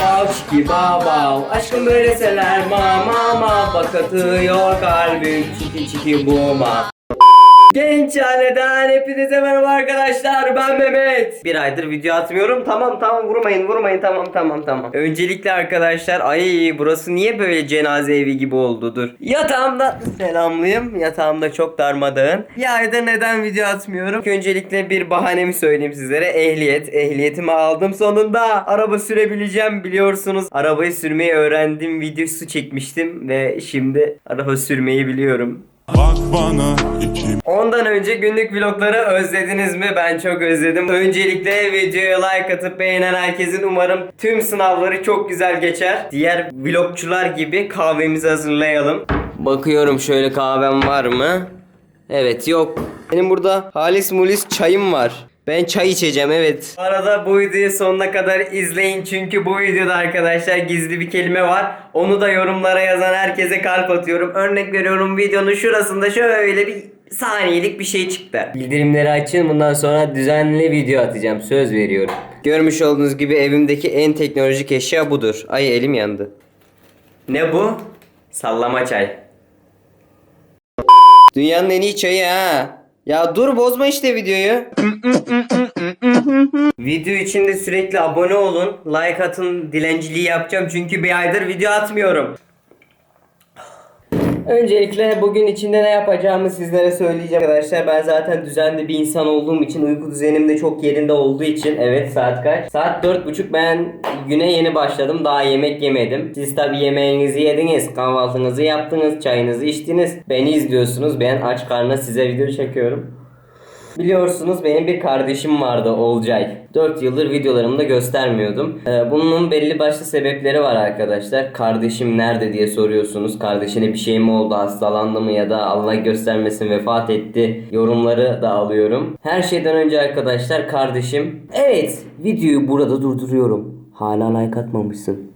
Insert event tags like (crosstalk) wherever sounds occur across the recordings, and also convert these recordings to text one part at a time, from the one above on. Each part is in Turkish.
Bav çiki bav bav Aşkım böyle sever. Ma ma ma. Bak atıyor kalbim. Çiki çiki buma Genç haneden hepinize merhaba arkadaşlar ben Mehmet. Bir aydır video atmıyorum. Tamam tamam vurmayın vurmayın. Tamam tamam tamam. Öncelikle arkadaşlar ay burası niye böyle cenaze evi gibi oldu? Dur. Yatağımda selamlıyım. Yatağımda çok darmadağın. Bir aydır neden video atmıyorum? Öncelikle bir bahanemi söyleyeyim sizlere. Ehliyet. Ehliyetimi aldım sonunda. Araba sürebileceğim biliyorsunuz. Arabayı sürmeyi öğrendim. Videosu çekmiştim Ve şimdi araba sürmeyi biliyorum Bak bana iki Ondan önce günlük vlogları özlediniz mi? Ben çok özledim. Öncelikle videoya like atıp beğenen herkesin umarım tüm sınavları çok güzel geçer. Diğer vlogçular gibi kahvemizi hazırlayalım. Bakıyorum şöyle kahvem var mı? Evet yok. Benim burada halis mulis çayım var. Ben çay içeceğim evet. Bu arada bu videoyu sonuna kadar izleyin çünkü bu videoda arkadaşlar gizli bir kelime var. Onu da yorumlara yazan herkese kalp atıyorum. Örnek veriyorum videonun şurasında şöyle bir saniyelik bir şey çıktı. Bildirimleri açın bundan sonra düzenli video atacağım söz veriyorum. Görmüş olduğunuz gibi evimdeki en teknolojik eşya budur. Ay elim yandı. Ne bu? Sallama çay. Dünyanın en iyi çayı ha. Ya dur bozma işte videoyu. (laughs) Video için de sürekli abone olun. Like atın. Dilenciliği yapacağım çünkü bir aydır video atmıyorum. Öncelikle bugün içinde ne yapacağımı sizlere söyleyeceğim arkadaşlar. Ben zaten düzenli bir insan olduğum için uyku düzenim de çok yerinde olduğu için evet saat kaç? Saat dört buçuk ben güne yeni başladım. Daha yemek yemedim. Siz tabi yemeğinizi yediniz, kahvaltınızı yaptınız, çayınızı içtiniz. Beni izliyorsunuz. Ben aç karnına size video çekiyorum. Biliyorsunuz benim bir kardeşim vardı Olcay. 4 yıldır videolarımda göstermiyordum. Ee, bunun belli başlı sebepleri var arkadaşlar. Kardeşim nerede diye soruyorsunuz. Kardeşine bir şey mi oldu, hastalandı mı ya da Allah göstermesin vefat etti yorumları da alıyorum. Her şeyden önce arkadaşlar kardeşim. Evet videoyu burada durduruyorum. Hala like atmamışsın.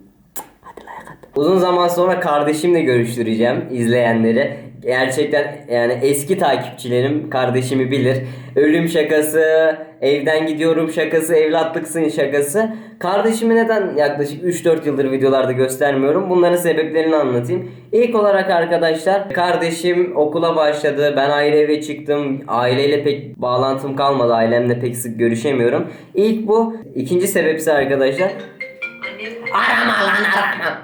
Uzun zaman sonra kardeşimle görüştüreceğim izleyenleri. Gerçekten yani eski takipçilerim kardeşimi bilir. Ölüm şakası, evden gidiyorum şakası, evlatlıksın şakası. Kardeşimi neden yaklaşık 3-4 yıldır videolarda göstermiyorum? Bunların sebeplerini anlatayım. İlk olarak arkadaşlar kardeşim okula başladı. Ben aile eve çıktım. Aileyle pek bağlantım kalmadı. Ailemle pek sık görüşemiyorum. İlk bu. İkinci sebepsi arkadaşlar. Arama lan arama.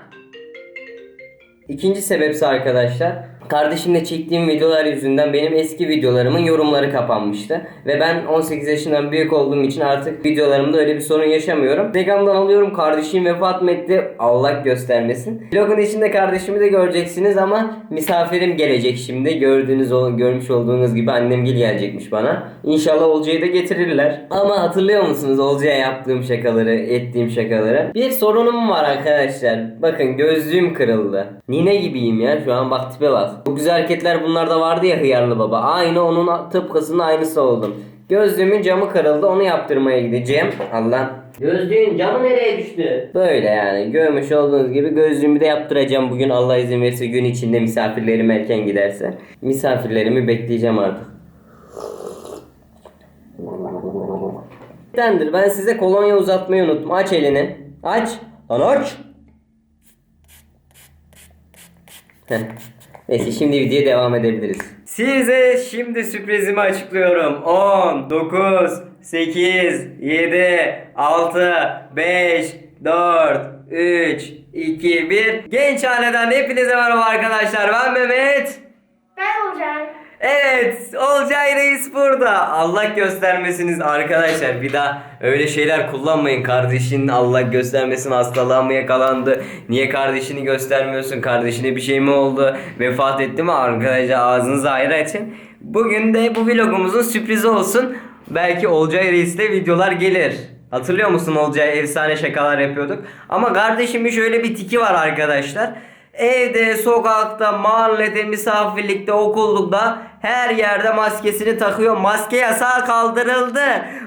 İkinci sebepsi arkadaşlar. Kardeşimle çektiğim videolar yüzünden benim eski videolarımın yorumları kapanmıştı. Ve ben 18 yaşından büyük olduğum için artık videolarımda öyle bir sorun yaşamıyorum. Instagram'dan alıyorum kardeşim vefat mı etti Allah göstermesin. Vlogun içinde kardeşimi de göreceksiniz ama misafirim gelecek şimdi. Gördüğünüz görmüş olduğunuz gibi annem gel gelecekmiş bana. İnşallah Olcay'ı da getirirler. Ama hatırlıyor musunuz Olcay'a yaptığım şakaları, ettiğim şakaları? Bir sorunum var arkadaşlar. Bakın gözlüğüm kırıldı. Nine gibiyim ya şu an bak tipe bak. Bu güzel hareketler bunlarda vardı ya hıyarlı baba. Aynı onun tıpkısının aynısı oldum. Gözlüğümün camı kırıldı onu yaptırmaya gideceğim. Allah. Gözlüğün camı nereye düştü? Böyle yani görmüş olduğunuz gibi gözlüğümü de yaptıracağım bugün Allah izin verirse gün içinde misafirlerim erken giderse. Misafirlerimi bekleyeceğim artık. Dendir ben size kolonya uzatmayı unuttum. Aç elini. Aç. Lan aç. Heh. Neyse şimdi videoya devam edebiliriz. Size şimdi sürprizimi açıklıyorum. 10, 9, 8, 7, 6, 5, 4, 3, 2, 1. Genç haneden hepinize merhaba arkadaşlar. Ben Mehmet. Ben olacağım. Evet, Olcay Reis burada. Allah göstermesiniz arkadaşlar. Bir daha öyle şeyler kullanmayın. Kardeşin Allah göstermesin hastalığa mı yakalandı? Niye kardeşini göstermiyorsun? Kardeşine bir şey mi oldu? Vefat etti mi? Arkadaşlar ağzınızı ayrı açın. Bugün de bu vlogumuzun sürprizi olsun. Belki Olcay Reis'le videolar gelir. Hatırlıyor musun Olcay efsane şakalar yapıyorduk. Ama kardeşimin şöyle bir tiki var arkadaşlar. Evde, sokakta, mahallede, misafirlikte, okullukta her yerde maskesini takıyor. Maske yasağı kaldırıldı.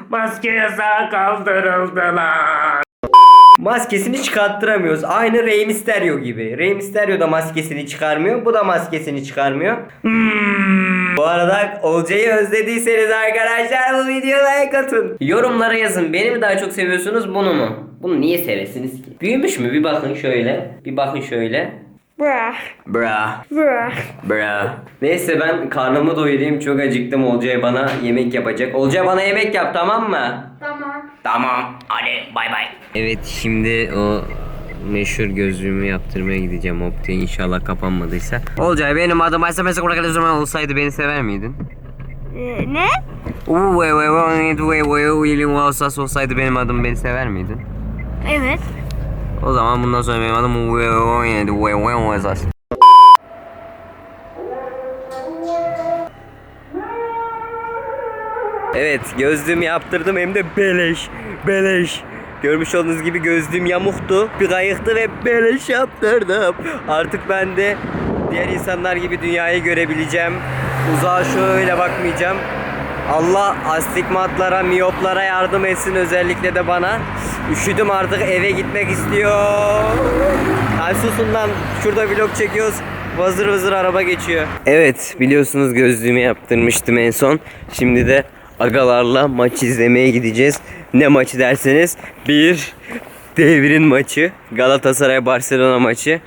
Maske yasağı kaldırıldı lan. Maskesini çıkarttıramıyoruz. Aynı Rey Mysterio gibi. Rey Mysterio da maskesini çıkarmıyor. Bu da maskesini çıkarmıyor. Hmm. Bu arada Olcay'ı özlediyseniz arkadaşlar bu videoya like atın. Yorumlara yazın. Beni mi daha çok seviyorsunuz bunu mu? Bunu niye sevesiniz ki? Büyümüş mü? Bir bakın şöyle. Bir bakın şöyle. Bra. Bra. Bra. Bra. Neyse ben karnımı doyurayım. Çok acıktım. Olcay bana yemek yapacak. Olcay bana yemek yap tamam mı? Tamam. Tamam. Hadi bay bay. Evet şimdi o meşhur gözlüğümü yaptırmaya gideceğim optiğe inşallah kapanmadıysa. Olcay benim adım Aysa Mesak Urakal zaman olsaydı beni sever miydin? Ee, ne? Uuu ve ve ve ve ve William Wallace olsaydı benim adım beni sever miydin? Evet. O zaman bundan sonra benim adım ve ve ve ve Wallace. Evet gözlüğümü yaptırdım hem de beleş beleş. Görmüş olduğunuz gibi gözlüğüm yamuktu, bir kayıktı ve beleş yaptırdım. Artık ben de diğer insanlar gibi dünyayı görebileceğim. Uzağa şöyle bakmayacağım. Allah astigmatlara, miyoplara yardım etsin özellikle de bana. Üşüdüm artık eve gitmek istiyor. Ay susun lan. Şurada vlog çekiyoruz. Vazır vazır araba geçiyor. Evet biliyorsunuz gözlüğümü yaptırmıştım en son. Şimdi de agalarla maç izlemeye gideceğiz. Ne maçı derseniz bir devrin maçı. Galatasaray Barcelona maçı.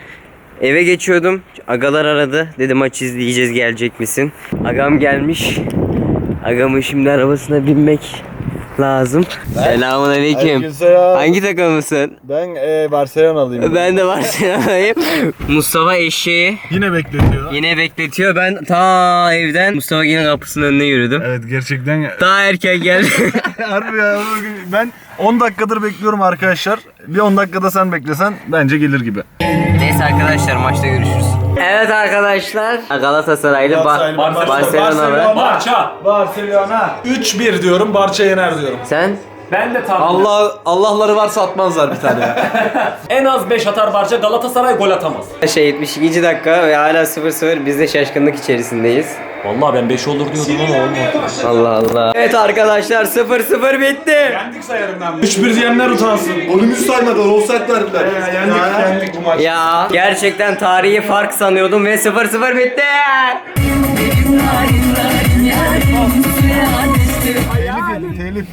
Eve geçiyordum. Agalar aradı. Dedi maç izleyeceğiz gelecek misin? Agam gelmiş. Agamın şimdi arabasına binmek lazım. Selamun aleyküm. Aleykümselam. Hangi takımlısın? Ben e, Barcelona'lıyım. Ben de Barcelona'yım. (laughs) Mustafa eşeği Yine bekletiyor. yine bekletiyor. Ben ta evden Mustafa yine kapısının önüne yürüdüm. Evet gerçekten Daha erken geldi. (laughs) harbi ya ben 10 dakikadır bekliyorum arkadaşlar. Bir 10 dakikada sen beklesen bence gelir gibi. Neyse arkadaşlar maçta görüşürüz. Evet arkadaşlar Galatasaraylı ba- Barcelona. Barcelona'lı. Barça. Barcelona. 3-1 diyorum. Barça yener diyorum. Sen Ben de tahmin Allah Allah'ları varsa atmazlar bir tane. En az 5 atar Barça. Galatasaray gol atamaz. şey 72. dakika ve hala 0-0 biz de şaşkınlık içerisindeyiz. Vallahi ben 5 olur diyordum ama olmadı. Allah Allah. Evet arkadaşlar 0-0 bitti. Yendik sayarım ben. 3-1 diyenler utansın. Golümüzü saymadılar, offside verdiler. Yendik yendik bu maç. Ya gerçekten tarihi fark sanıyordum ve 0-0 bitti. Telif telif.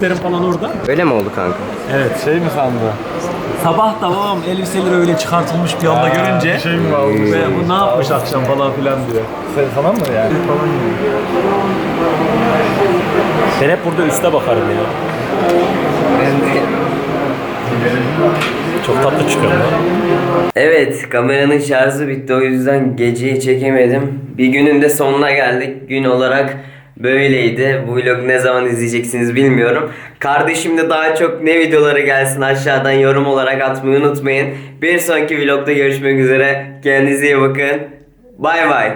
Derim falan orada. Öyle mi oldu kanka? Evet şey mi sandı? Sabah da babam elbiseleri öyle çıkartılmış bir anda görünce. Şey mi aldı? Ve bu ne yapmış akşam falan filan diyor. Sen falan mı yani? Falan Ben hep burada üste bakarım ya. Çok tatlı çıkıyor lan. Evet kameranın şarjı bitti o yüzden geceyi çekemedim. Bir günün de sonuna geldik. Gün olarak böyleydi. Bu vlog ne zaman izleyeceksiniz bilmiyorum. Kardeşim de daha çok ne videoları gelsin aşağıdan yorum olarak atmayı unutmayın. Bir sonraki vlogda görüşmek üzere. Kendinize iyi bakın. Bay bay.